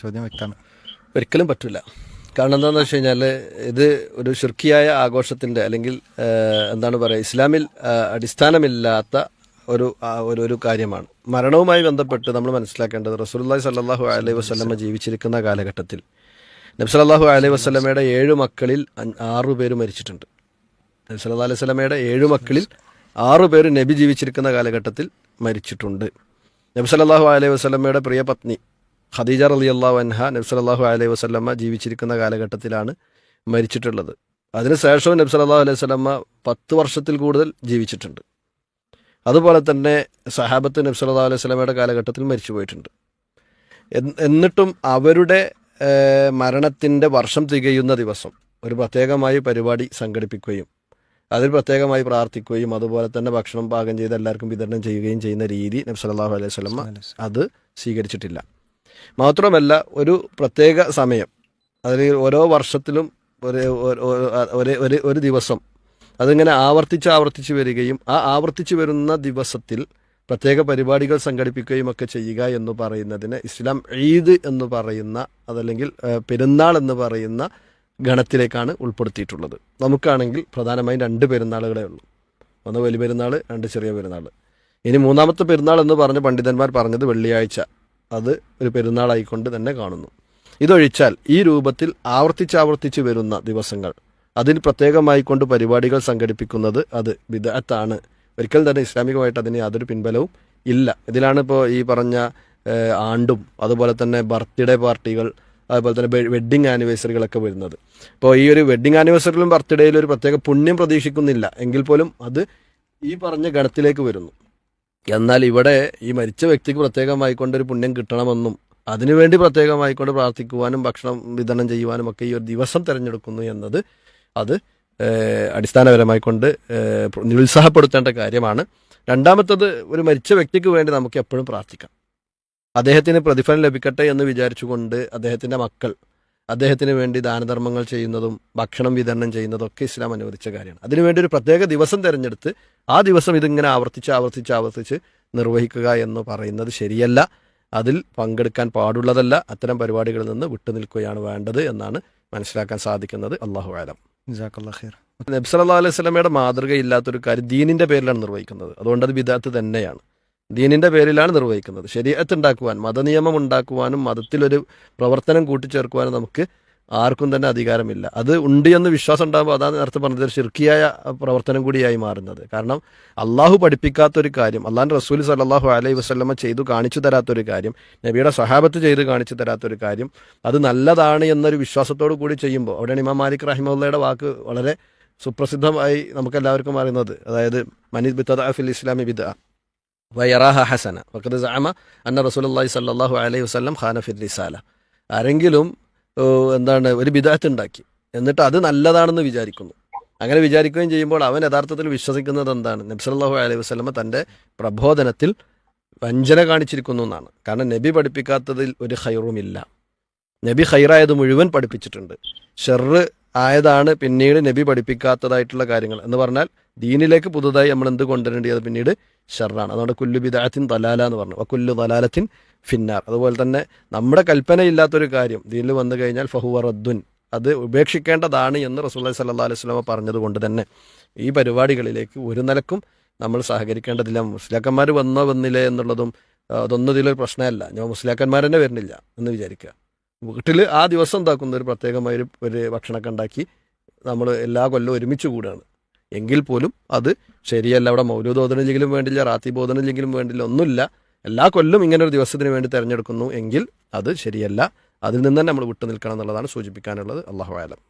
ചോദ്യം വ്യക്തമാണ്. ഒരിക്കലും പറ്റില്ല കാരണം എന്താണെന്ന് വെച്ച് കഴിഞ്ഞാൽ ഇത് ഒരു ശുർക്കിയായ ആഘോഷത്തിന്റെ അല്ലെങ്കിൽ എന്താണ് പറയുക ഇസ്ലാമിൽ അടിസ്ഥാനമില്ലാത്ത ഒരു ഒരു ഒരു കാര്യമാണ്. മരണവുമായി ബന്ധപ്പെട്ട് നമ്മൾ മനസ്സിലാക്കേണ്ടത് റസൂലുള്ളാഹി സല്ലാഹു അലൈഹി വസ്ലമ ജീവിച്ചിരിക്കുന്ന കാലഘട്ടത്തിൽ നബ്സ് അല്ലാഹു അലൈഹി വസ്ലമയുടെ ഏഴ് മക്കളിൽ ആറു പേര് മരിച്ചിട്ടുണ്ട്. നബ്സ് അല്ലാ അലൈഹി വസ്ലമയുടെ ഏഴു മക്കളിൽ ആറു പേര് നബി ജീവിച്ചിരിക്കുന്ന കാലഘട്ടത്തിൽ മരിച്ചിട്ടുണ്ട്. നബ്സ് അല്ലാഹു അലൈഹി വസ്ലമയുടെ പ്രിയ പത്നി ഖദീജ റളിയല്ലാഹു അൻഹ നബ്സലാഹു അലൈഹി വസല്ലമ ജീവിച്ചിരിക്കുന്ന കാലഘട്ടത്തിലാണ് മരിച്ചിട്ടുള്ളത്. അതിനുശേഷവും നബ്സ് സല്ലല്ലാഹു അലൈഹി വസ്ലമ്മ പത്ത് വർഷത്തിൽ കൂടുതൽ ജീവിച്ചിട്ടുണ്ട്. അതുപോലെ തന്നെ സഹാബത്ത് നബ്സ് സല്ലല്ലാഹു അലൈഹി വസ്ലമയുടെ കാലഘട്ടത്തിൽ മരിച്ചു പോയിട്ടുണ്ട്. എന്നിട്ടും അവരുടെ മരണത്തിന്റെ വർഷം തികയുന്ന ദിവസം ഒരു പ്രത്യേകമായി പരിപാടി സംഘടിപ്പിക്കുകയും അതിൽ പ്രത്യേകമായി പ്രാർത്ഥിക്കുകയും അതുപോലെ തന്നെ ഭക്ഷണം പാകം ചെയ്ത് എല്ലാവർക്കും വിതരണം ചെയ്യുകയും ചെയ്യുന്ന രീതി നബ്സലാഹു അലൈഹി വസല്ലമ അത് സ്വീകരിച്ചിട്ടില്ല. മാത്രമല്ല ഒരു പ്രത്യേക സമയം. അതിൽ ഓരോ വർഷത്തിലും ഒരു ഒരു- ഒരു ഒരു ദിവസം. അതിങ്ങനെ ആവർത്തിച്ച് ആവർത്തിച്ച് വരികയും ആ ആവർത്തിച്ച് വരുന്ന ദിവസത്തിൽ പ്രത്യേക പരിപാടികൾ സംഘടിപ്പിക്കുകയും ഒക്കെ ചെയ്യുക എന്ന് പറയുന്നതിന് ഇസ്ലാം ഈദ് എന്ന് പറയുന്ന അതല്ലെങ്കിൽ പെരുന്നാൾ എന്ന് പറയുന്ന ഗണത്തിലേക്കാണ് ഉൾപ്പെടുത്തിയിട്ടുള്ളത്. നമുക്കാണെങ്കിൽ പ്രധാനമായും രണ്ട് പെരുന്നാളുകളേ ഉള്ളൂ. ഒന്ന് വലിയ പെരുന്നാൾ രണ്ട് ചെറിയ പെരുന്നാൾ ഇനി മൂന്നാമത്തെ പെരുന്നാൾ എന്ന് പറഞ്ഞ് പണ്ഡിതന്മാർ പറഞ്ഞത് വെള്ളിയാഴ്ച. അത് ഒരു പെരുന്നാളായിക്കൊണ്ട് തന്നെ കാണുന്നു. ഇതൊഴിച്ചാൽ ഈ രൂപത്തിൽ ആവർത്തിച്ചാവർത്തിച്ച് ആവർത്തിച്ച് വരുന്ന ദിവസങ്ങൾ അതിന് പ്രത്യേകമായി കൊണ്ട് പരിപാടികൾ സംഘടിപ്പിക്കുന്നത് അത് വിദഗ്ധാണ് ഒരിക്കലും തന്നെ ഇസ്ലാമികമായിട്ട് അതിന് യാതൊരു പിൻബലവും ഇല്ല. ഇതിലാണ് ഇപ്പോൾ ഈ പറഞ്ഞ ആണ്ടും അതുപോലെ തന്നെ ബർത്ത്ഡേ പാർട്ടികൾ അതുപോലെ തന്നെ വെഡ്ഡിങ് ആനിവേഴ്സറികളൊക്കെ വരുന്നത്. ഇപ്പോൾ ഈ ഒരു വെഡ്ഡിങ് ആനിവേഴ്സറിയിലും ബർത്ത്ഡേയിലും ഒരു പ്രത്യേക പുണ്യം പ്രതീക്ഷിക്കുന്നില്ല. എങ്കിൽ പോലും അത് ഈ പറഞ്ഞ ഗണത്തിലേക്ക് വരുന്നു. എന്നാൽ ഇവിടെ ഈ മരിച്ച വ്യക്തിക്ക് പ്രത്യേകമായി ഒരു പുണ്യം കിട്ടണമെന്നും അതിനുവേണ്ടി പ്രത്യേകമായിക്കൊണ്ട് പ്രാർത്ഥിക്കുവാനും ഭക്ഷണം വിതരണം ചെയ്യുവാനും ഒക്കെ ഈ ഒരു ദിവസം തിരഞ്ഞെടുക്കുന്നു എന്നത് അത് അടിസ്ഥാനപരമായിക്കൊണ്ട് നിരുത്സാഹപ്പെടുത്തേണ്ട കാര്യമാണ്. രണ്ടാമത്തത് ഒരു മരിച്ച വ്യക്തിക്ക് വേണ്ടി നമുക്ക് എപ്പോഴും പ്രാർത്ഥിക്കാം. അദ്ദേഹത്തിന് പ്രതിഫലം ലഭിക്കട്ടെ എന്ന് വിചാരിച്ചുകൊണ്ട് അദ്ദേഹത്തിന്റെ മക്കൾ അദ്ദേഹത്തിന് വേണ്ടി ദാനധർമ്മങ്ങൾ ചെയ്യുന്നതും ഭക്ഷണം വിതരണം ചെയ്യുന്നതും ഒക്കെ ഇസ്ലാം അനുവദിച്ച കാര്യമാണ്. അതിനുവേണ്ടി ഒരു പ്രത്യേക ദിവസം തിരഞ്ഞെടുത്ത് ആ ദിവസം ഇതിങ്ങനെ ആവർത്തിച്ച് ആവർത്തിച്ച് ആവർത്തിച്ച് നിർവഹിക്കുക എന്ന് പറയുന്നത് ശരിയല്ല. അതിൽ പങ്കെടുക്കാൻ പാടുള്ളതല്ല. അത്തരം പരിപാടികളിൽ നിന്ന് വിട്ടുനിൽക്കുകയാണ് വേണ്ടത് എന്നാണ് മനസ്സിലാക്കാൻ സാധിക്കുന്നത്. അള്ളാഹു ആലം ഖൈർ. അലൈഹി സ്വലമയുടെ മാതൃകയില്ലാത്തൊരു കാര്യം ദീനിന്റെ പേരിലാണ് നിർവഹിക്കുന്നത്. അതുകൊണ്ട് അത് വിദാത്ത് തന്നെയാണ്. ദീനിന്റെ പേരിലാണ് നിർവഹിക്കുന്നത്. ശരീരത്ത് ഉണ്ടാക്കുവാൻ മതനിയമം ഉണ്ടാക്കുവാനും മതത്തിലൊരു പ്രവർത്തനം കൂട്ടിച്ചേർക്കുവാനും നമുക്ക് ആർക്കും തന്നെ അധികാരമില്ല. അത് ഉണ്ട് എന്ന് വിശ്വാസം ഉണ്ടാകുമ്പോൾ അതാണ് നേരത്തെ പറഞ്ഞത് ഒരു ഷിർക്കിയായ പ്രവർത്തനം കൂടിയായി മാറുന്നത്. കാരണം അള്ളാഹു പഠിപ്പിക്കാത്തൊരു കാര്യം അള്ളാഹ് റസൂൽ സല്ലാഹു അലൈഹി വസ്ലമ ചെയ്തു കാണിച്ചു തരാത്തൊരു കാര്യം നബിയുടെ സഹാബത്ത് ചെയ്ത് കാണിച്ചു തരാത്തൊരു കാര്യം അത് നല്ലതാണ് എന്നൊരു വിശ്വാസത്തോടു കൂടി ചെയ്യുമ്പോൾ അവിടെയാണ് ഇമാം മാലിക് റഹിമുള്ളയുടെ വാക്ക് വളരെ സുപ്രസിദ്ധമായി നമുക്കെല്ലാവർക്കും അറിയുന്നത്. അതായത് മനിദ് ബിത്തദ ഫിൽ ഇസ്ലാമി ബിദ വയറാഹ ഹസന. വക്കത് സഅമ അന്ന റസൂലി സ്വല്ലല്ലാഹു അലൈഹി വസ്ലം ഖാന ഫിർ റിസാല. ആരെങ്കിലും എന്താണ് ഒരു ബിദാത്ത് ഉണ്ടാക്കി. എന്നിട്ട് അത് നല്ലതാണെന്ന് വിചാരിക്കുന്നു. അങ്ങനെ വിചാരിക്കുകയും ചെയ്യുമ്പോൾ അവൻ യഥാർത്ഥത്തിൽ വിശ്വസിക്കുന്നത് എന്താണ്? നബി സല്ലല്ലാഹു അലൈഹി വസ്ലമ തന്റെ പ്രബോധനത്തിൽ വഞ്ചന കാണിച്ചിരിക്കുന്നു എന്നാണ്. കാരണം നബി പഠിപ്പിക്കാത്തതിൽ ഒരു ഹൈറുമില്ല നബി ഹൈറായത് മുഴുവൻ പഠിപ്പിച്ചിട്ടുണ്ട്. ഷെറ് ആയതാണ് പിന്നീട് നബി പഠിപ്പിക്കാത്തതായിട്ടുള്ള കാര്യങ്ങൾ എന്ന് പറഞ്ഞാൽ ദീനിലേക്ക് പുതുതായി നമ്മൾ എന്ത് കൊണ്ടുവരേണ്ടത് പിന്നീട് ഷെറാണ് അതുകൊണ്ട് കുല്ലു ബിദാത്തിൻ തലാല എന്ന് പറഞ്ഞു. കുല്ലു തലാലത്തിൻ ഫിന്നാർ. അതുപോലെ തന്നെ നമ്മുടെ കൽപ്പനയില്ലാത്തൊരു കാര്യം ദീനിൽ വന്നു കഴിഞ്ഞാൽ ഫഹുവ റദ്ദുൻ. അത് ഉപേക്ഷിക്കേണ്ടതാണ് എന്ന് റസൂല്ലി സല്ലാ അലൈഹി സ്വലമ പറഞ്ഞതുകൊണ്ട് തന്നെ ഈ പരിപാടികളിലേക്ക് ഒരു നിലക്കും നമ്മൾ സഹകരിക്കേണ്ടതില്ല. മുസ്ലിയാക്കന്മാർ വന്നോ വന്നില്ലേ എന്നുള്ളതും അതൊന്നതിലൊരു പ്രശ്നമല്ല. ഞാൻ മുസ്ലിയാക്കന്മാർ തന്നെ വരുന്നില്ല എന്ന് വിചാരിക്കുക. വീട്ടിൽ ആ ദിവസം എന്താക്കുന്ന ഒരു പ്രത്യേകമായ ഒരു ഭക്ഷണമൊക്കെ ഉണ്ടാക്കി നമ്മൾ എല്ലാ കൊല്ലവും ഒരുമിച്ച് കൂടുകയാണ്. എങ്കിൽ പോലും അത് ശരിയല്ല. അവിടെ മൗലൂദ് ഓതണില്ലെങ്കിലും വേണ്ടില്ല റാത്തി ബോധനില്ലെങ്കിലും വേണ്ടില്ല ഒന്നുമില്ല. എല്ലാ കൊല്ലും ഇങ്ങനെ ഒരു ദിവസത്തിന് വേണ്ടി തിരഞ്ഞെടുക്കുന്നു എങ്കിൽ അത് ശരിയല്ല. അതിൽ നിന്ന് തന്നെ നമ്മൾ വിട്ടു നിൽക്കണം എന്നുള്ളതാണ് സൂചിപ്പിക്കാനുള്ളത്. അള്ളാഹു ആലം